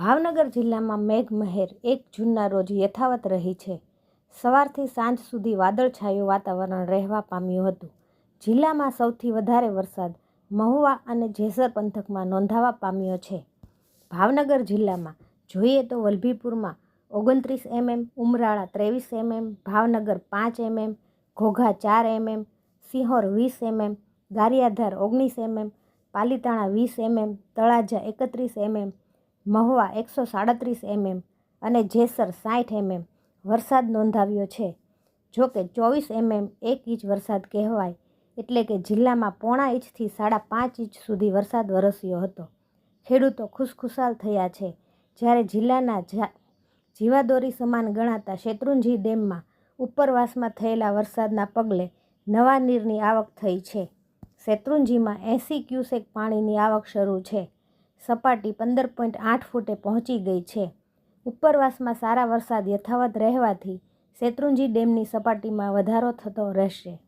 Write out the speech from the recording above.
ભાવનગર જિલ્લામાં મેઘમહેર એક જૂનના રોજ યથાવત રહી છે. સવારથી સાંજ સુધી વાદળછાયું વાતાવરણ રહેવા પામ્યું હતું. જિલ્લામાં સૌથી વધારે વરસાદ મહુવા અને જેસર પંથકમાં નોંધાવા પામ્યો છે. ભાવનગર જિલ્લામાં જોઈએ તો વલભીપુરમાં ઓગણત્રીસ એમએમ, ઉમરાળા ત્રેવીસ એમએમ, ભાવનગર પાંચ એમએમ, ઘોઘા ચાર એમએમ, સિંહોર વીસ એમએમ, ગારિયાધાર ઓગણીસ એમએમ, પાલીતાણા વીસ એમએમ, તળાજા એકત્રીસ એમએમ મહુવા એકસો સાડત્રીસ એમએમ અને જેસર સાઠ એમએમ વરસાદ નોંધાવ્યો છે. જો કે ચોવીસ એમએમ એક ઇંચ વરસાદ કહેવાય એટલે કે જિલ્લામાં પોણા ઇંચથી સાડા પાંચ ઇંચ સુધી વરસાદ વરસ્યો હતો. ખેડૂતો ખુશખુશાલ થયા છે. જ્યારે જિલ્લાના જીવાદોરી સમાન ગણાતા શેત્રુંજી ડેમમાં ઉપરવાસમાં થયેલા વરસાદના પગલે નવા નીરની આવક થઈ છે. શેત્રુંજીમાં એંસી ક્યુસેક પાણીની આવક શરૂ છે. સપાટી પંદર પોઈન્ટ આઠ ફૂટે પહોંચી ગઈ છે. ઉપરવાસમાં સારા વરસાદ યથાવત રહેવાથી શેત્રુંજી ડેમની સપાટીમાં વધારો થતો રહેશે.